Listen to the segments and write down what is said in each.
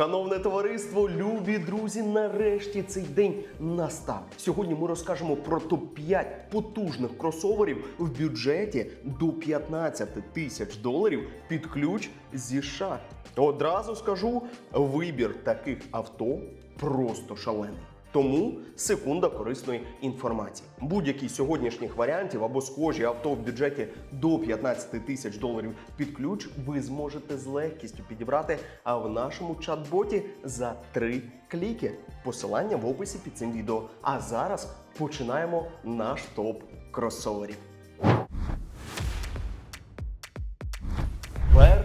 Шановне товариство, любі друзі, нарешті цей день настав. Сьогодні ми розкажемо про топ-5 потужних кросоверів в бюджеті до 15 тисяч доларів під ключ зі США. Одразу скажу, вибір таких авто просто шалений. Тому секунда корисної інформації. Будь-які з сьогоднішніх варіантів або схожі авто в бюджеті до 15 тисяч доларів під ключ ви зможете з легкістю підібрати а в нашому чат-боті за три кліки. Посилання в описі під цим відео. А зараз починаємо наш топ кросоверів.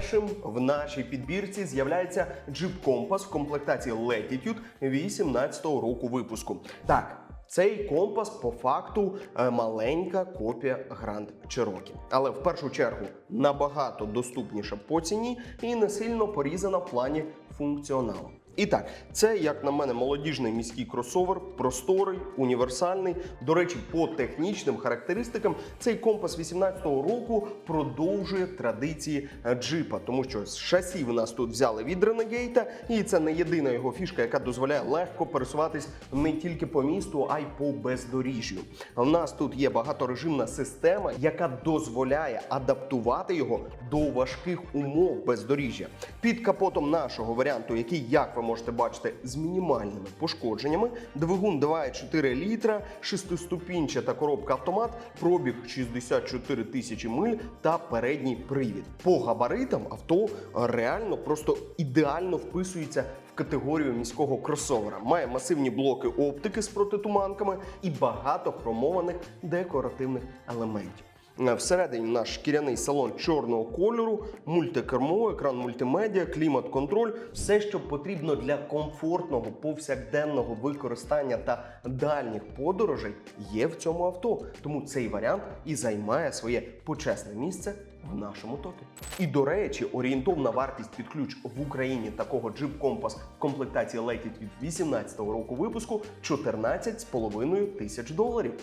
Першим в нашій підбірці з'являється Jeep Compass в комплектації Latitude 18-го року випуску. Так. Цей компас по факту е, маленька копія Grand Cherokee. але в першу чергу набагато доступніша по ціні і не сильно порізана в плані функціоналу. І так, це, як на мене, молодіжний міський кросовер, просторий, універсальний. До речі, по технічним характеристикам цей компас 18-го року продовжує традиції джипа, тому що з шасі в нас тут взяли від Renegade, і це не єдина його фішка, яка дозволяє легко пересуватись не тільки по місту, а й по бездоріжжю. У нас тут є багаторежимна система, яка дозволяє адаптувати його до важких умов бездоріжжя. Під капотом нашого варіанту, який, як ви можете бачити, з мінімальними пошкодженнями, двигун 2,4 літра, шестиступінчата коробка автомат, пробіг 64 тисячі миль та передній привід. По габаритам авто реально просто ідеально вписується категорію міського кросовера. Має масивні блоки оптики з протитуманками і багато хромованих декоративних елементів. Е, Всередині наш шкіряний салон чорного кольору, мультикермо, екран мультимедіа, клімат-контроль, все, що потрібно для комфортного повсякденного використання та дальніх подорожей, є в цьому авто. Тому цей варіант і займає своє почесне місце в нашому топі. І до речі, орієнтовна вартість під ключ в Україні такого Jeep Compass в комплектації Latitude від 18 року випуску 14,5 тисяч доларів.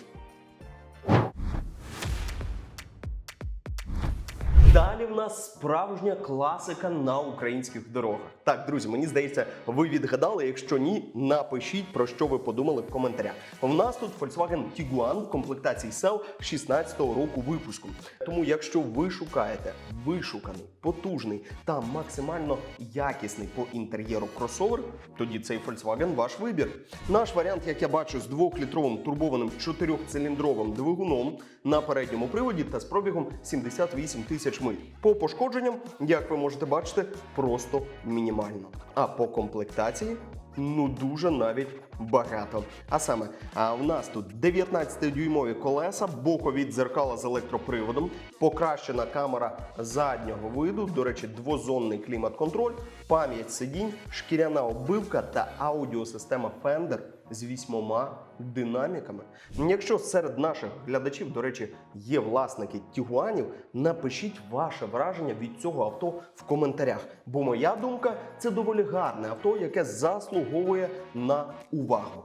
Далі в нас справжня класика на українських дорогах. Так, друзі, мені здається, ви відгадали. Якщо ні, напишіть про що ви подумали в коментарях. У нас тут Volkswagen Tiguan в комплектації SEL 16-го року випуску. Тому, якщо ви шукаєте вишуканий, потужний та максимально якісний по інтер'єру кросовер, тоді цей Volkswagen ваш вибір. Наш варіант, як я бачу, з двохлітровим турбованим чотирьохциліндровим двигуном на передньому приводі та з пробігом 78 тисяч миль. По пошкодженням, як ви можете бачити, просто мінімально. А по комплектації. Ну дуже навіть багато. А саме, а в нас тут 19-дюймові колеса, бокові дзеркала з електроприводом, покращена камера заднього виду, до речі, двозонний клімат-контроль, пам'ять сидінь, шкіряна оббивка та аудіосистема Fender з вісьмома динаміками. Якщо серед наших глядачів, до речі, є власники тігуанів, напишіть ваше враження від цього авто в коментарях. Бо моя думка це доволі гарне авто, яке заслуговує на увагу.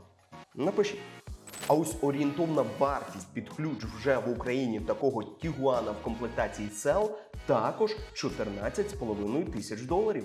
Напишіть. А ось орієнтовна вартість під ключ вже в Україні такого Тігуана в комплектації Cell також 14,5 тисяч доларів.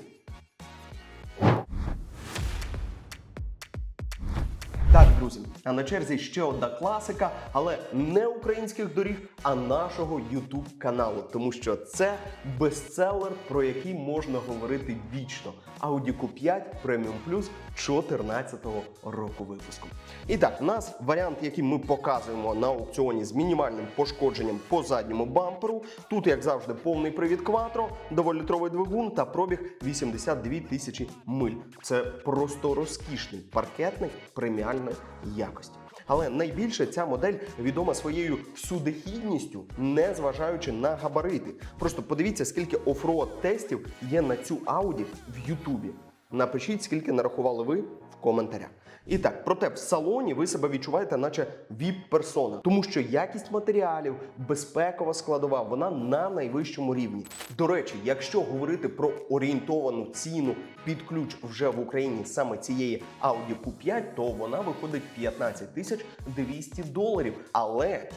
Друзі, а на черзі ще одна класика, але не українських доріг, а нашого youtube каналу, тому що це бестселер, про який можна говорити вічно. Audi Q5 Premium Plus 14-го року випуску. І так, у нас варіант, який ми показуємо на аукціоні з мінімальним пошкодженням по задньому бамперу. Тут, як завжди, повний привід Quattro, доволітровий двигун та пробіг 82 тисячі миль. Це просто розкішний паркетник преміальної якості. Але найбільше ця модель відома своєю всюдихідністю, не зважаючи на габарити. Просто подивіться, скільки офроад тестів є на цю Audi в Ютубі. Напишіть, скільки нарахували ви в коментарях. І так, проте в салоні ви себе відчуваєте, наче віп-персона, тому що якість матеріалів, безпекова складова, вона на найвищому рівні. До речі, якщо говорити про орієнтовану ціну під ключ вже в Україні саме цієї Audi Q5, то вона виходить 15 тисяч 200 доларів. Але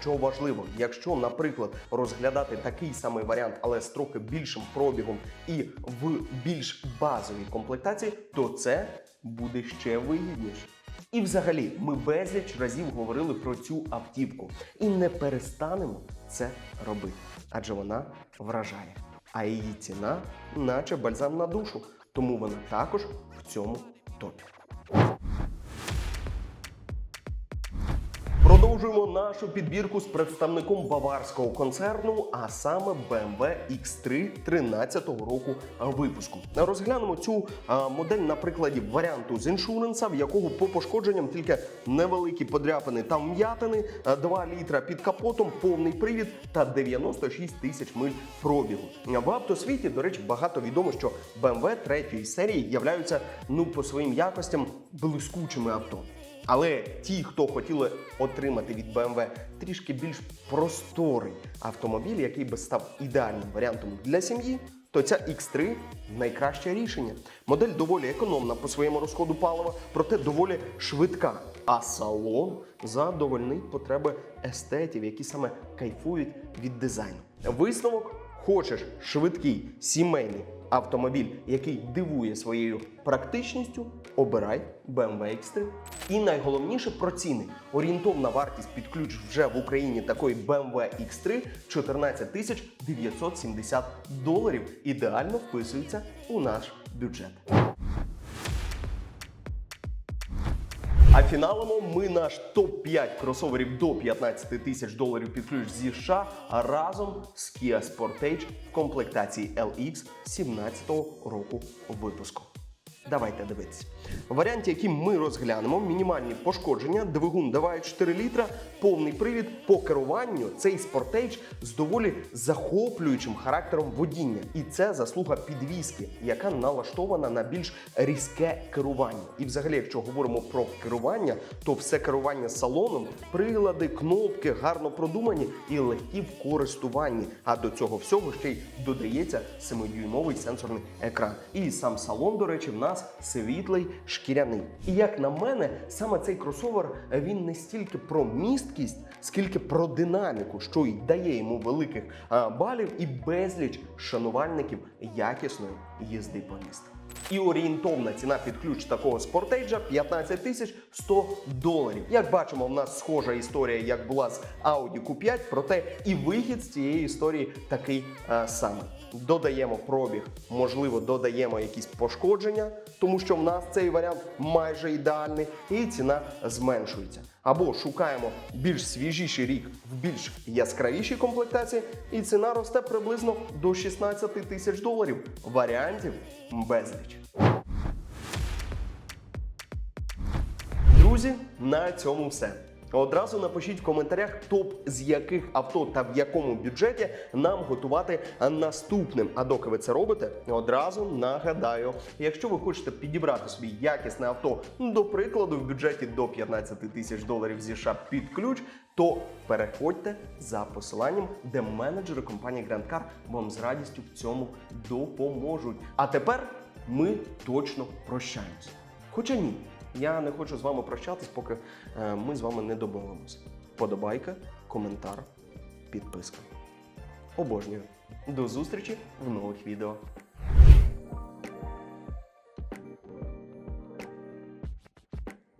Що важливо, якщо, наприклад, розглядати такий самий варіант, але з трохи більшим пробігом і в більш базовій комплектації, то це буде ще вигідніше. І взагалі, ми безліч разів говорили про цю автівку і не перестанемо це робити, адже вона вражає. А її ціна, наче бальзам на душу, тому вона також в цьому топі. Продовжуємо нашу підбірку з представником баварського концерну, а саме BMW X3 13-го року випуску. Розглянемо цю модель на прикладі варіанту з іншуренса, в якого по пошкодженням тільки невеликі подряпини та вм'ятини, а, 2 літра під капотом, повний привід та 96 тисяч миль пробігу. В автосвіті, до речі, багато відомо, що BMW третьої серії являються ну по своїм якостям блискучими авто. Але ті, хто хотіли отримати від BMW трішки більш просторий автомобіль, який би став ідеальним варіантом для сім'ї, то ця X3 найкраще рішення. Модель доволі економна по своєму розходу палива, проте доволі швидка. А салон задовольнить потреби естетів, які саме кайфують від дизайну. Висновок хочеш швидкий сімейний автомобіль, який дивує своєю практичністю, обирай BMW X3. І найголовніше про ціни. Орієнтовна вартість під ключ вже в Україні такої BMW X3 14 тисяч 970 доларів. Ідеально вписується у наш бюджет. А фіналимо ми наш топ-5 кросоверів до 15 тисяч доларів під ключ зі США разом з Kia Sportage в комплектації LX 17-го року випуску. Давайте дивитися. В варіанті, який ми розглянемо, мінімальні пошкодження, двигун даває 4 літра, повний привід по керуванню. Цей Sportage з доволі захоплюючим характером водіння. І це заслуга підвіски, яка налаштована на більш різке керування. І взагалі, якщо говоримо про керування, то все керування салоном, прилади, кнопки гарно продумані і легкі в користуванні. А до цього всього ще й додається 7-дюймовий сенсорний екран. І сам салон, до речі, в нас світлий шкіряний. І як на мене, саме цей кросовер він не стільки про місткість, скільки про динаміку, що й дає йому великих балів і безліч шанувальників якісної їзди по місту. І орієнтовна ціна під ключ такого спортейджа 15 тисяч 100 доларів. Як бачимо, в нас схожа історія, як була з Audi Q5, проте і вихід з цієї історії такий е, самий. Додаємо пробіг, можливо, додаємо якісь пошкодження, тому що в нас цей варіант майже ідеальний, і ціна зменшується. Або шукаємо більш свіжіший рік в більш яскравішій комплектації, і ціна росте приблизно до 16 тисяч доларів. Варіантів безліч. Друзі, на цьому все. Одразу напишіть в коментарях, топ з яких авто та в якому бюджеті нам готувати наступним. А доки ви це робите, одразу нагадаю, якщо ви хочете підібрати собі якісне авто, до прикладу, в бюджеті до 15 тисяч доларів зі США під ключ, то переходьте за посиланням, де менеджери компанії Grand Car вам з радістю в цьому допоможуть. А тепер ми точно прощаємось. Хоча ні, я не хочу з вами прощатись, поки е, ми з вами не домовимося. Подобайка, коментар, підписка. Обожнюю. До зустрічі в нових відео.